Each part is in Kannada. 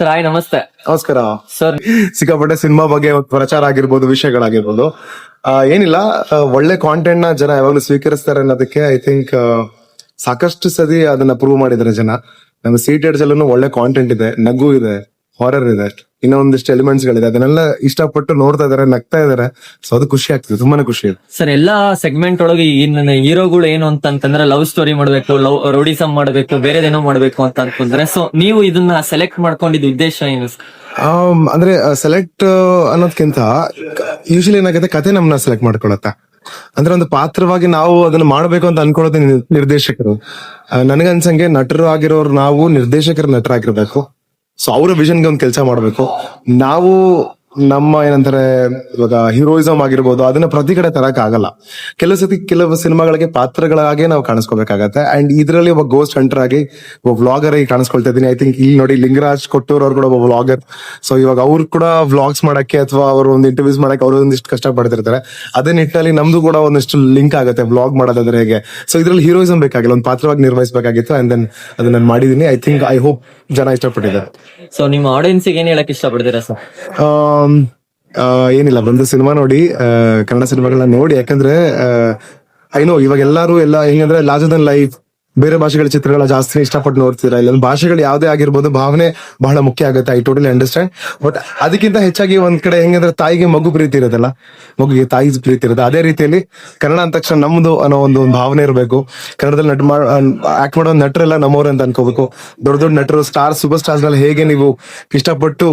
ಸರ್ ಹಾಯ್ ನಮಸ್ತೆ ನಮಸ್ಕಾರ. ಸರ್ ಸಿಕ್ಕಾಪಟ್ಟೆ ಸಿನಿಮಾ ಬಗ್ಗೆ ಪ್ರಚಾರ ಆಗಿರ್ಬೋದು ವಿಷಯಗಳಾಗಿರ್ಬೋದು. ಆ, ಏನಿಲ್ಲ ಆ, ಒಳ್ಳೆ ಕಾಂಟೆಂಟ್ನ ಜನ ಯಾವಾಗ್ಲೂ ಸ್ವೀಕರಿಸ್ತಾರೆ ಅನ್ನೋದಕ್ಕೆ ಐ ಥಿಂಕ್ ಸಾಕಷ್ಟು ಸತಿ ಅದನ್ನ ಪ್ರೂವ್ ಮಾಡಿದ್ದಾರೆ ಜನ. ನಮ್ಮ ಸೀಟೆಡ್ಸ್ ಅಲ್ಲೂ ಒಳ್ಳೆ ಕಾಂಟೆಂಟ್ ಇದೆ ನಗು ಇದೆ ಹಾರರ್ ಇದೆ ಇನ್ನೂ ಒಂದಿಷ್ಟು ಎಲಿಮೆಂಟ್ಸ್ ಗಳಿದೆ. ಅದನ್ನೆಲ್ಲ ಇಷ್ಟಪಟ್ಟು ನೋಡ್ತಾ ಇದಾರೆ ನಗ್ತಾ ಇದಾರೆ. ಸೊ ಅದು ಖುಷಿ ಆಗ್ತದೆ ತುಂಬಾನೇ ಖುಷಿ ಇದೆ. ಸರ್ ಎಲ್ಲಾ ಸೆಗ್ಮೆಂಟ್ ಒಳಗೆ ಇನ್ನು ಹೀರೋಗಳು ಏನು ಅಂತ ಅಂತಂದ್ರೆ ಲವ್ ಸ್ಟೋರಿ ಮಾಡ್ಬೇಕು ಲವ್ ರೋಡಿಸಮ್ ಮಾಡ್ಬೇಕು ಬೇರೆದೇನೋ ಮಾಡ್ಬೇಕು ಅಂತ ಅನ್ಕೊಂಡ್ರೆ ಸೊ ನೀವು ಇದನ್ನ ಸೆಲೆಕ್ಟ್ ಮಾಡ್ಕೊಂಡಿದ್ದ ಉದ್ದೇಶ ಏನು ಆಮ್, ಅಂದ್ರೆ ಸೆಲೆಕ್ಟ್ ಅನ್ನೋದ್ಕಿಂತ ಯೂಶಲಿ ಏನಾಗುತ್ತೆ ಕತೆ ನಮ್ಮನ್ನ ಸೆಲೆಕ್ಟ್ ಮಾಡ್ಕೊಳತ್ತೆ. ಅಂದ್ರೆ ಒಂದು ಪಾತ್ರವಾಗಿ ನಾವು ಅದನ್ನ ಮಾಡ್ಬೇಕು ಅಂತ ಅನ್ಕೊಳ್ಳೋದು ನಿರ್- ನಿರ್ದೇಶಕರು. ಆ, ನನಗನ್ಸಂಗೆ ನಟರು ಆಗಿರೋರು ನಾವು ನಿರ್ದೇಶಕರ ನಟರಾಗಿರ್ಬೇಕು. ಸೊ ಅವರ ವಿಷನ್ಗೆ ಒಂದು ಕೆಲಸ ಮಾಡಬೇಕು. ನಾವು ನಮ್ಮ ಏನಂತಾರೆ ಇವಾಗ ಹೀರೋಯಿಸಮ್ ಆಗಿರ್ಬೋದು ಅದನ್ನ ಪ್ರತಿ ಕಡೆ ತರಕ್ ಆಗಲ್ಲ ಕೆಲವು ಸತಿ ಕೆಲವು ಸಿನಿಮಾಗಳಿಗೆ ಪಾತ್ರಗಳಾಗೆ ನಾವು ಕಾಣಿಸ್ಕೋಬೇಕಾಗತ್ತೆ. ಅಂಡ್ ಇದರಲ್ಲಿ ಒಬ್ಬ ಗೋಸ್ಟ್ ಹಂಟರ್ ಆಗಿ ಒಬ್ಬ ವ್ಲಾಗರ್ ಆಗಿ ಕಾಣಿಸ್ಕೊಳ್ತಾ ಇದ್ದೀನಿ. ಐ ಥಿಂಕ್ ಇಲ್ಲಿ ನೋಡಿ ಲಿಂಗರಾಜ್ ಕೊಟ್ಟೂರ್ ಅವ್ರು ಕೂಡ ಒಬ್ಬ ವ್ಲಾಗರ್ ಸೊ ಇವಾಗ ಅವ್ರು ಕೂಡ ವ್ಲಾಗ್ಸ್ ಮಾಡಕ್ಕೆ ಅಥವಾ ಅವರು ಒಂದು ಇಂಟರ್ವ್ಯೂಸ್ ಮಾಡಕ್ಕೆ ಅವರು ಒಂದಿಷ್ಟು ಕಷ್ಟ ಪಡ್ತಿರ್ತಾರೆ ಅದೇ ನಿಟ್ಟಿನಲ್ಲಿ ನಮ್ದು ಕೂಡ ಒಂದಿಷ್ಟು ಲಿಂಕ್ ಆಗುತ್ತೆ ವ್ಲಾಗ್ ಮಾಡೋದಾದ್ರೆ ಹೇಗೆ. ಸೊ ಇದ್ರಲ್ಲಿ ಹೀರೋಯಿಸಮ್ ಬೇಕಾಗಿಲ್ಲ ಒಂದು ಪಾತ್ರವಾಗಿ ನಿರ್ವಹಿಸಬೇಕಾಗಿತ್ತು ಅಂಡ್ ದೆನ್ ಅದನ್ನ ನಾನು ಮಾಡಿದೀನಿ ಐ ಥಿಂಕ್ ಐ ಹೋಪ್ ಜನ ಇಷ್ಟಪಟ್ಟಿದ್ದಾರೆ. ಸೊ ನಿಮ್ಮ ಆಡಿಯನ್ಸ್ ಏನ್ ಹೇಳಕ್ ಇಷ್ಟಪಡ್ತೀರಾ ಸರ್ ಏನಿಲ್ಲ, ಬಂದು ಸಿನಿಮಾ ನೋಡಿ ಕನ್ನಡ ಸಿನಿಮಾಗಳನ್ನ ನೋಡಿ, ಯಾಕಂದ್ರೆ ಐ ನೋ ಇವಾಗ ಎಲ್ಲಾರು ಎಲ್ಲ ಹೆಂಗಂದ್ರೆ ಲಾರ್ಜರ್ ದನ್ ಲೈಫ್ ಬೇರೆ ಭಾಷೆಗಳ ಚಿತ್ರಗಳ ಜಾಸ್ತಿ ಇಷ್ಟಪಟ್ಟು ನೋಡ್ತೀರಾ ಇಲ್ಲ ಭಾಷೆಗಳು ಯಾವ್ದೇ ಆಗಿರ್ಬೋದು ಭಾವನೆ ಬಹಳ ಮುಖ್ಯ ಆಗುತ್ತೆ. ಐ ಟೋಟಲಿ ಅಂಡರ್ಸ್ಟ್ಯಾಂಡ್ ಬಟ್ ಅದಕ್ಕಿಂತ ಹೆಚ್ಚಾಗಿ ಒಂದ್ ಕಡೆ ಹೆಂಗಂದ್ರೆ ತಾಯಿಗೆ ಮಗು ಪ್ರೀತಿ ಇರುತ್ತಲ್ಲ ಮಗುಗೆ ತಾಯಿ ಪ್ರೀತಿ ಇರುತ್ತೆ ಅದೇ ರೀತಿಯಲ್ಲಿ ಕನ್ನಡ ಅಂದ ತಕ್ಷಣ ನಮ್ದು ಅನ್ನೋ ಒಂದು ಒಂದು ಭಾವನೆ ಇರಬೇಕು. ಕನ್ನಡದಲ್ಲಿ ನಟ ಆಕ್ಟ್ ಮಾಡೋ ನಟರೆಲ್ಲ ನಮ್ಮವ್ರೆ ಅಂತ ಅನ್ಕೋಬೇಕು. ದೊಡ್ಡ ದೊಡ್ಡ ನಟರು ಸ್ಟಾರ್ ಸೂಪರ್ ಸ್ಟಾರ್ಸ್ನಲ್ಲಿ ಹೇಗೆ ನೀವು ಇಷ್ಟಪಟ್ಟು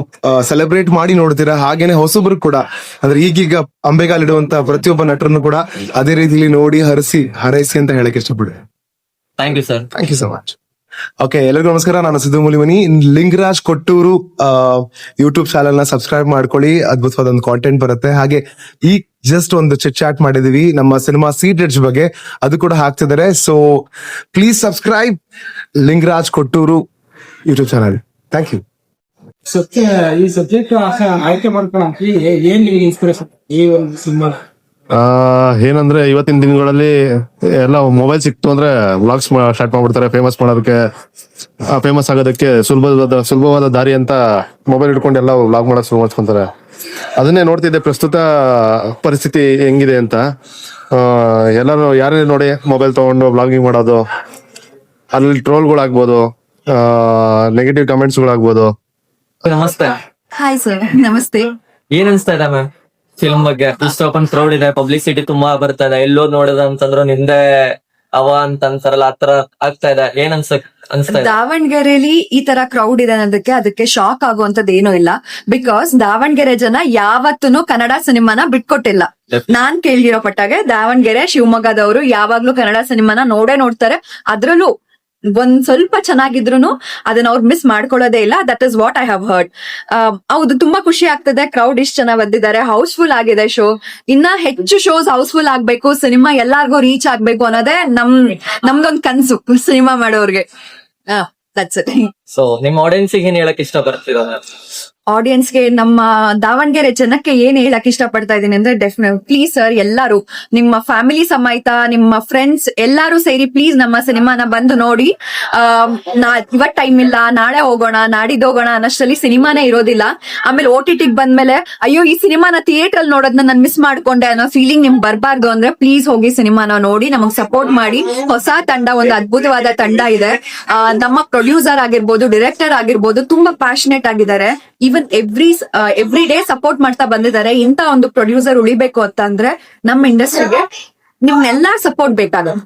ಸೆಲೆಬ್ರೇಟ್ ಮಾಡಿ ನೋಡ್ತೀರಾ? ಹಾಗೇನೆ ಹೊಸಬ್ರು ಕೂಡ. ಅಂದ್ರೆ ಈಗೀಗ ಅಂಬೆಗಾಲಿಡುವಂತ ಪ್ರತಿಯೊಬ್ಬ ನಟರನ್ನು ಕೂಡ ಅದೇ ರೀತಿಯಲ್ಲಿ ನೋಡಿ ಹರಿಸಿ, ಹರೈಸಿ ಅಂತ ಹೇಳಕ್ ಇಷ್ಟಪಡ್ತೀನಿ. Thank you sir thank you so much okay ಎಲ್ಲರಿಗೂ ನಮಸ್ಕಾರ. ನಾನು ಸಿದ್ದು ಮುಲಿಮನಿ. ಲಿಂಗರಾಜ್ ಕೊಟ್ಟೂರು ಯೂಟ್ಯೂಬ್ ಚಾನೆಲ್ನ ಸಬ್ಸ್ಕ್ರೈಬ್ ಮಾಡ್ಕೊಳ್ಳಿ. ಅದ್ಭುತವಾದ ಒಂದು ಕಾಂಟೆಂಟ್ ಬರುತ್ತೆ. ಹಾಗೆ ಈ ಜಸ್ಟ್ ಒಂದು ಚಿಟ್ ಚಾಟ್ ಮಾಡಿದೀವಿ. ನಮ್ಮ ಸಿನಿಮಾ ಸೀಟೆಡ್ಸ್ ಬಗ್ಗೆ. ಅದು ಕೂಡ ಹಾಕ್ತಿದ್ದಾರೆ. So please subscribe Lingaraj Kotturu YouTube channel thank you Satya ಈ ಸಬ್ಜೆಕ್ಟ್ ಆಯ್ಕೆ ಮಾಡ್ಕೊಳಕ್ಕೆ ಏನ್ ನಿಮಗೆ ಇನ್ಸ್ಪಿರೇಷನ್ ಈ ಒಂದು ಸಿನಿಮಾ ಆ, ಏನಂದ್ರೆ ಇವತ್ತಿನ ದಿನಗಳಲ್ಲಿ ಎಲ್ಲ ಮೊಬೈಲ್ ಸಿಕ್ತು ಅಂದ್ರೆ ವ್ಲಾಗ್ಸ್ ಸ್ಟಾರ್ಟ್ ಮಾಡ್ಬಿಡ್ತಾರೆ ಫೇಮಸ್ ಮಾಡೋದಕ್ಕೆ ಫೇಮಸ್ ಆಗೋದಕ್ಕೆ ಸುಲಭವಾದ ಸುಲಭವಾದ ದಾರಿ ಅಂತ ಮೊಬೈಲ್ ಇಟ್ಕೊಂಡು ಎಲ್ಲ ವ್ಲಾಗ್ ಮಾಡೋಕೆ ಶುರು ಮಾಡ್ಕೊಂತಾರೆ ಅದನ್ನೇ ನೋಡ್ತಿದ್ದೆ ಪ್ರಸ್ತುತ ಪರಿಸ್ಥಿತಿ ಹೆಂಗಿದೆ ಅಂತ. ಎಲ್ಲರೂ ಯಾರೇ ನೋಡಿ ಮೊಬೈಲ್ ತಗೊಂಡು ವ್ಲಾಗಿಂಗ್ ಮಾಡೋದು ಅಲ್ಲಿ ಟ್ರೋಲ್ಗಳಾಗ್ಬೋದು ನೆಗೆಟಿವ್ ಕಮೆಂಟ್ಸ್ಗಳಾಗ್ಬೋದು ನಮಸ್ತೆ. ಹಾಯ್ ಸರ್ ನಮಸ್ತೆ. ಏನ್ ಅನ್ಸ್ತಾ ಇದೆ ಮ್ಯಾಮ್? ಫಿಲ್ಮ್ ಬಗ್ಗೆ. ಇಷ್ಟೊಂದು ಕ್ರೌಡ್ ಇದೆ. ಪಬ್ಲಿಸಿಟಿ ತುಂಬಾ ಬರ್ತಾ ಇದೆ. ಎಲ್ಲೋ ನೋಡಿದ ಅಂತಂದ್ರು ನಿಂದೆ ಅವ ಅಂತ ಅಂತಾರಲ್ಲ ಆತರ ಆಗ್ತಾ ಇದೆ. ಏನ್ ಅನ್ಸಕ್ ಅನ್ಸ್ತಾ ಇದೆ? ದಾವಣಗೆರೆಲಿ ಈ ತರ ಕ್ರೌಡ್ ಇದೆ ಅನ್ನೋದಕ್ಕೆ ಅದಕ್ಕೆ ಶಾಕ್ ಆಗುವಂತದ್ದು ಏನೂ ಇಲ್ಲ. ಬಿಕಾಸ್ ದಾವಣಗೆರೆ ಜನ ಯಾವತ್ತೂ ಕನ್ನಡ ಸಿನಿಮಾನ ಬಿಟ್ಕೊಟ್ಟಿಲ್ಲ. ನಾನ್ ಕೇಳಿರೋ ಪಟ್ಟಾಗೆ ದಾವಣಗೆರೆ ಶಿವಮೊಗ್ಗದವರು ಯಾವಾಗ್ಲೂ ಕನ್ನಡ ಸಿನಿಮಾನ ನೋಡೇ ನೋಡ್ತಾರೆ. ಅದ್ರಲ್ಲೂ ಒಂದ್ ಸ್ವಲ್ಪ ಚೆನ್ನಾಗಿದ್ರು ಅದನ್ನ ಅವ್ರು ಮಿಸ್ ಮಾಡ್ಕೊಳ್ಳೋದೇ ಇಲ್ಲ. That is what I have heard ಹೌದು, ತುಂಬಾ ಖುಷಿ ಆಗ್ತದೆ. ಕ್ರೌಡ್ ಇಷ್ಟು ಜನ ಬಂದಿದ್ದಾರೆ. ಹೌಸ್ಫುಲ್ ಆಗಿದೆ ಶೋ ಇನ್ನ ಹೆಚ್ಚು ಶೋಸ್ ಹೌಸ್ಫುಲ್ ಆಗ್ಬೇಕು. ಸಿನಿಮಾ ಎಲ್ಲಾರ್ಗು ರೀಚ್ ಆಗ್ಬೇಕು ಅನ್ನೋದೇ ನಮ್, ನಮ್ದೊಂದ್ ಕನ್ಸು ಸಿನಿಮಾ ಮಾಡೋರ್ಗೆ. ಸೊ ನಿಮ್ ಆಡಿಯನ್ಸ್ ಏನ್ ಹೇಳಕ್ ಇಷ್ಟ ಬರ್ತೀರಾ? ಆಡಿಯನ್ಸ್ಗೆ ನಮ್ಮ ದಾವಣಗೆರೆ ಜನಕ್ಕೆ ಏನ್ ಹೇಳಕ್ ಇಷ್ಟಪಡ್ತಾ ಇದೀನಿ ಅಂದ್ರೆ ಡೆಫಿನೆಟ್ ಪ್ಲೀಸ್ ಸರ್ ಎಲ್ಲರೂ, ನಿಮ್ಮ ಫ್ಯಾಮಿಲಿ ಸಮೇತ, ನಿಮ್ಮ ಫ್ರೆಂಡ್ಸ್ ಎಲ್ಲಾರು ಸೇರಿ ಪ್ಲೀಸ್ ನಮ್ಮ ಸಿನಿಮಾನ ಬಂದು ನೋಡಿ. ನಾ ಇವತ್ ಟೈಮ್ ಇಲ್ಲ, ನಾಳೆ ಹೋಗೋಣ ನಾಡಿದ್ ಹೋಗೋಣ ಅನ್ನಷ್ಟರಲ್ಲಿ ಸಿನಿಮಾನೇ ಇರೋದಿಲ್ಲ. ಆಮೇಲೆ ಓ ಟಿ ಟಿಗ್ ಬಂದ್ಮೇಲೆ, ಅಯ್ಯೋ, ಈ ಸಿನಿಮಾನ ಥಿಯೇಟರ್ ಅಲ್ಲಿ ನೋಡೋದನ್ನ ನಾನು ಮಿಸ್ ಮಾಡ್ಕೊಂಡೆ ಅನ್ನೋ ಫೀಲಿಂಗ್ ನಿಮ್ಗೆ ಬರಬಾರ್ದು ಅಂದ್ರೆ ಪ್ಲೀಸ್ ಹೋಗಿ ಸಿನಿಮಾನ ನೋಡಿ, ನಮಗ್ ಸಪೋರ್ಟ್ ಮಾಡಿ. ಹೊಸ ತಂಡ, ಒಂದು ಅದ್ಭುತವಾದ ತಂಡ ಇದೆ. ನಮ್ಮ ಪ್ರೊಡ್ಯೂಸರ್ ಆಗಿರ್ಬೋದು ಡೈರೆಕ್ಟರ್ ಆಗಿರ್ಬೋದು, ತುಂಬಾ ಪ್ಯಾಷನೆಟ್ ಆಗಿದ್ದಾರೆ. Even every every day support ಮಾಡ್ತಾ ಬಂದಿದ್ದಾರೆ. ಇಂತ ಒಂದು ಪ್ರೊಡ್ಯೂಸರ್ ಉಳಿಬೇಕು ಅಂತ ಅಂದ್ರೆ ನಮ್ಮ ಇಂಡಸ್ಟ್ರಿಗೆ ನಿಮ್ನೆಲ್ಲಾ ಸಪೋರ್ಟ್ ಬೇಕಾಗುತ್ತೆ.